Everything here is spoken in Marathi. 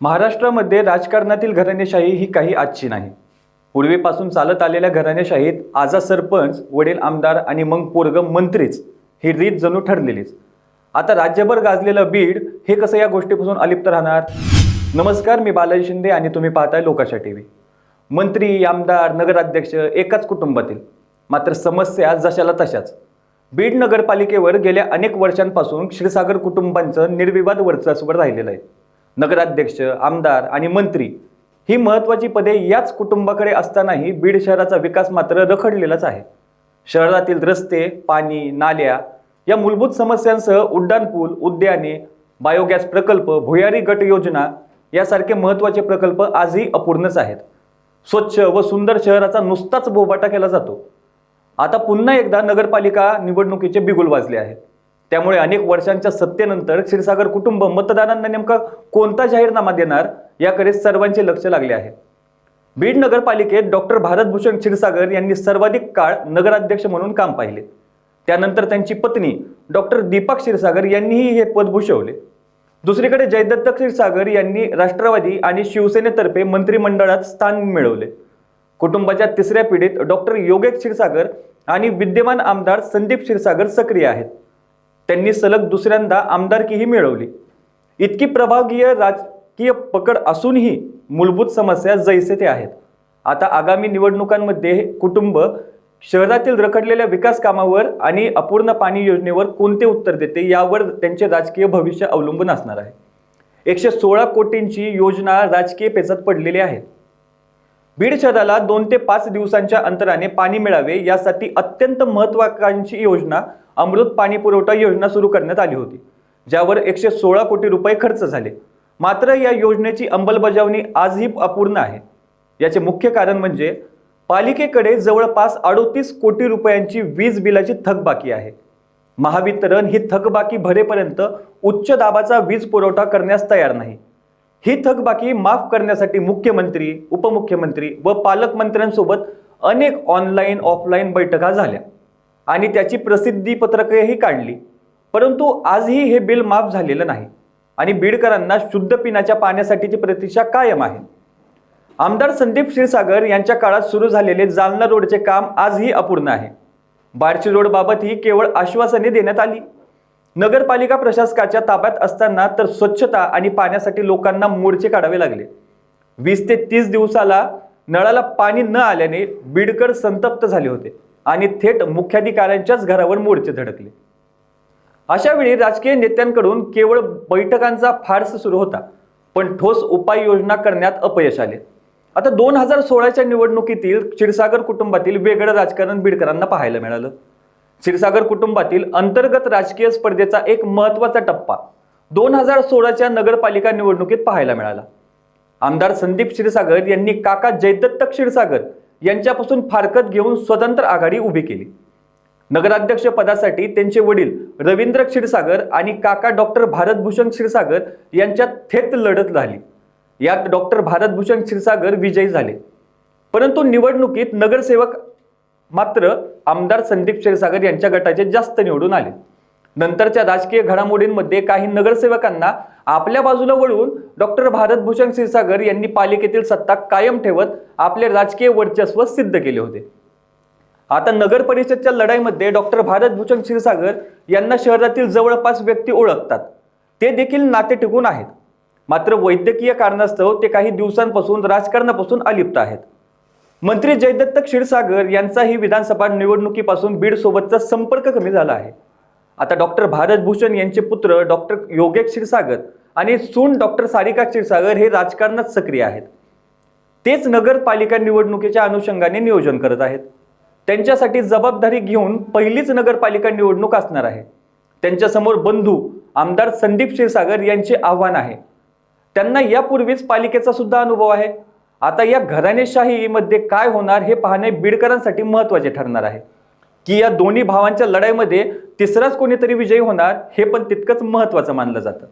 महाराष्ट्रामध्ये राजकारणातील घराणेशाही ही काही आजची नाही. पूर्वीपासून चालत आलेल्या घराणेशाहीत आजा सरपंच वडील आमदार आणि मग पोरग मंत्रीच ही रीत जणू ठरलेलीच. आता राज्यभर गाजलेलं बीड हे कसं या गोष्टीपासून अलिप्त राहणार? नमस्कार मी बालाजी शिंदे आणि तुम्ही पाहताय लोकाशा टी व्ही. मंत्री आमदार नगराध्यक्ष एकाच कुटुंबातील. मात्र समस्या जशाला तशाच. बीड नगरपालिकेवर गेल्या अनेक वर्षांपासून क्षीरसागर कुटुंबांचं निर्विवाद वर्चस्व राहिलेलं आहे. नगराध्यक्ष आमदार आणि मंत्री ही महत्त्वाची पदे याच कुटुंबाकडे असतानाही बीड शहराचा विकास मात्र रखडलेलाच आहे. शहरातील रस्ते पाणी नाल्या या मूलभूत समस्यांसह उड्डाणपूल उद्याने बायोगॅस प्रकल्प भुयारी गट योजना यासारखे महत्त्वाचे प्रकल्प आजही अपूर्णच आहेत. स्वच्छ व सुंदर शहराचा नुसताच बोबाटा केला जातो. आता पुन्हा एकदा नगरपालिका निवडणुकीचे बिगुल वाजले आहेत. त्यामुळे अनेक वर्षांच्या सत्तेनंतर क्षीरसागर कुटुंब मतदारांना नेमका कोणता जाहीरनामा देणार याकडे सर्वांचे लक्ष लागले आहे. बीड नगरपालिकेत डॉक्टर भारतभूषण क्षीरसागर यांनी सर्वाधिक काळ नगराध्यक्ष म्हणून काम पाहिले. त्यानंतर त्यांची पत्नी डॉक्टर दीपा क्षीरसागर यांनीही हे पद भूषवले. दुसरीकडे जयदत्त क्षीरसागर यांनी राष्ट्रवादी आणि शिवसेनेतर्फे मंत्रिमंडळात स्थान मिळवले. कुटुंबाच्या तिसऱ्या पिढीत डॉक्टर योगेश क्षीरसागर आणि विद्यमान आमदार संदीप क्षीरसागर सक्रिय आहेत. त्यांनी सलग दुसऱ्यांदा आमदारकीही मिळवली. इतकी प्रभागीय राजकीय पकड असूनही मूलभूत समस्या जैसे ते आहेत. आता आगामी निवडणुकांमध्ये हे कुटुंब शहरातील रखडलेल्या विकास कामावर आणि अपूर्ण पाणी योजनेवर कोणते उत्तर देते यावर त्यांचे राजकीय भविष्य अवलंबून असणार आहे. एकशे सोळा कोटींची योजना राजकीय पेचात पडलेली आहे. बीड शहराला दोन ते पाच दिवसांच्या अंतराने पाणी मिळावे यासाठी अत्यंत महत्वाकांक्षी योजना अमृत पाणी पुरवठा योजना सुरू करण्यात आली होती ज्यावर एकशे सोळा कोटी रुपये खर्च झाले. मात्र या योजनेची अंमलबजावणी आजही अपूर्ण आहे. याचे मुख्य कारण म्हणजे पालिकेकडे जवळपास अडोतीस कोटी रुपयांची वीज बिलाची थकबाकी आहे. महावितरण ही थकबाकी भरेपर्यंत उच्च दाबाचा वीज पुरवठा करण्यास तयार नाही. ही थकबाकी माफ करण्यासाठी मुख्यमंत्री उपमुख्यमंत्री व पालकमंत्र्यांसोबत अनेक ऑनलाईन ऑफलाईन बैठका झाल्या आणि त्याची प्रसिद्धी पत्रकही काढली. परंतु आजही हे बिल माफ झालेलं नाही आणि बीडकरांना शुद्ध पिण्याच्या पाण्यासाठीची प्रतीक्षा कायम आहे. आमदार संदीप क्षीरसागर यांच्या काळात सुरू झालेले जालना रोडचे काम आजही अपूर्ण आहे. बार्शी रोडबाबतही केवळ आश्वासने देण्यात आली. नगरपालिका प्रशासकाच्या ताब्यात असताना तर स्वच्छता आणि पाण्यासाठी लोकांना मोर्चे काढावे लागले. वीस ते तीस दिवसाला नळाला पाणी न आल्याने बीडकर संतप्त झाले होते आणि थेट मुख्याधिकाऱ्यांच्याच घरावर मोर्चे धडकले अशा वेळी राजकीय नेत्यांकडून केवळ बैठकांचा फार्स सुरू होता पण ठोस उपाययोजना करण्यात अपयश आले. आता दोन हजार सोळाच्या निवडणुकीतील क्षीरसागर कुटुंबातील वेगळं राजकारण बीडकरांना पाहायला मिळालं. क्षीरसागर कुटुंबातील अंतर्गत राजकीय स्पर्धेचा एक महत्त्वाचा टप्पा दोन हजार सोळाच्या नगरपालिका निवडणुकीत पाहायला मिळाला. आमदार संदीप क्षीरसागर यांनी काका जयदत्त क्षीरसागर यांच्यापासून फारकत घेऊन स्वतंत्र आघाडी उभी केली. नगराध्यक्ष पदासाठी त्यांचे वडील रवींद्र क्षीरसागर आणि काका डॉक्टर भारतभूषण क्षीरसागर यांच्यात थेट लढत झाली. यात डॉक्टर भारतभूषण क्षीरसागर विजयी झाले. परंतु निवडणुकीत नगरसेवक मात्र आमदार संदीप क्षीरसागर यांच्या गटाचे जास्त निवडून आले. नंतरच्या राजकीय घडामोडींमध्ये काही नगरसेवकांना आपल्या बाजूला वळवून डॉक्टर भारतभूषण क्षीरसागर यांनी पालिकेतील सत्ता कायम ठेवत आपले राजकीय वर्चस्व सिद्ध केले होते. आता नगर परिषदच्या लढाईमध्ये डॉक्टर भारतभूषण क्षीरसागर यांना शहरातील जवळपास व्यक्ती ओळखतात. ते देखील नाते टिकून आहेत. मात्र वैद्यकीय कारणास्तव ते काही दिवसांपासून राजकारणापासून अलिप्त आहेत. मंत्री जयदत्त क्षीरसागर यांचाही विधानसभा निवडणुकीपासून बीडसोबतचा संपर्क कमी झाला आहे. आता डॉक्टर भारतभूषण यांचे पुत्र डॉक्टर योगेश क्षीरसागर आणि सून डॉक्टर सारिका क्षीरसागर हे राजकारणात सक्रिय आहेत. तेच नगरपालिका निवडणुकीच्या अनुषंगाने नियोजन करत आहेत. त्यांच्यासाठी जबाबदारी घेऊन पहिलीच नगरपालिका निवडणूक असणार आहे. त्यांच्यासमोर बंधू आमदार संदीप क्षीरसागर यांचे आव्हान आहे. त्यांना यापूर्वीच पालिकेचा सुद्धा अनुभव आहे. आता या घराणेशाहीमध्ये काय होणार हे पाहणे बीडकरांसाठी महत्त्वाचे ठरणार आहे. की या दोन्ही भावांच्या लढाईमध्ये तिसराच कोणीतरी विजयी होणार हे पण तितकंच महत्त्वाचं मानलं जातं.